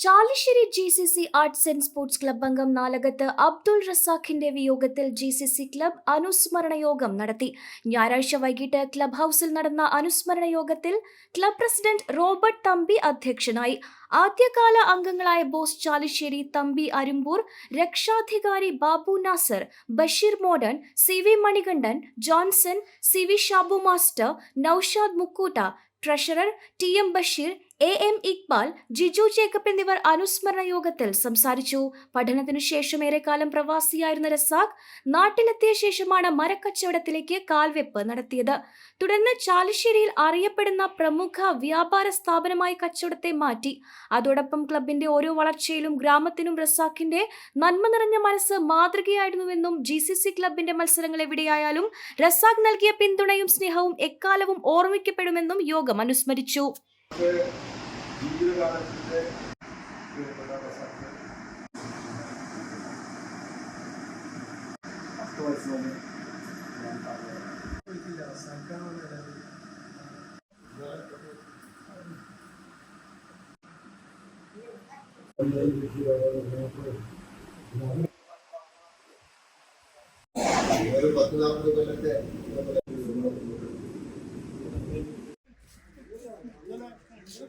Chalissery G C C arts and sports club അംഗം നാലകത്ത് അബ്ദുൾ റസാഖിന്റെ വിയോഗത്തിൽ G C C club അനുസ്മരണ യോഗം നടത്തി. ഞായറാഴ്ച വൈകിട്ട് ക്ലബ് ഹൗസിൽ നടന്ന അനുസ്മരണ യോഗത്തിൽ ക്ലബ് പ്രസിഡന്റ് റോബർട്ട് തമ്പി അധ്യക്ഷനായി. ആദ്യകാല അംഗങ്ങളായ ബോസ് ചാലിശ്ശേരി തമ്പി അരുമ്പൂർ രക്ഷാധികാരി Babu Nasser Basheer Moden C V Manikandan Johnson C V Shabu master Noushad Mukkutta treasurer T M Basheer A M Iqbal Jiju Jacob എന്നിവർ അനുസ്മരണ യോഗത്തിൽ സംസാരിച്ചു. പഠനത്തിനു ശേഷം ഏറെക്കാലം പ്രവാസിയായിരുന്ന റസാഖ് നാട്ടിലെത്തിയ ശേഷമാണ് മരക്കച്ചവടത്തിലേക്ക് കാൽവെപ്പ് നടത്തിയത്. തുടർന്ന് ചാലിശ്ശേരിയിൽ അറിയപ്പെടുന്ന പ്രമുഖ വ്യാപാര സ്ഥാപനമായി കച്ചവടത്തെ മാറ്റി. അതോടൊപ്പം ക്ലബിന്റെ ഓരോ വളർച്ചയിലും ഗ്രാമത്തിനും റസാഖിന്റെ നന്മ നിറഞ്ഞ മനസ്സ് മാതൃകയായിരുന്നുവെന്നും ജി സി സി ക്ലബിന്റെ മത്സരങ്ങൾ എവിടെയായാലും റസാഖ് നൽകിയ പിന്തുണയും സ്നേഹവും എക്കാലവും ഓർമ്മിക്കപ്പെടുമെന്നും യോഗം അനുസ്മരിച്ചു. കാണുന്നത് ഒരു പത്ത് നാൽപ്പത് കൊല്ലത്തെ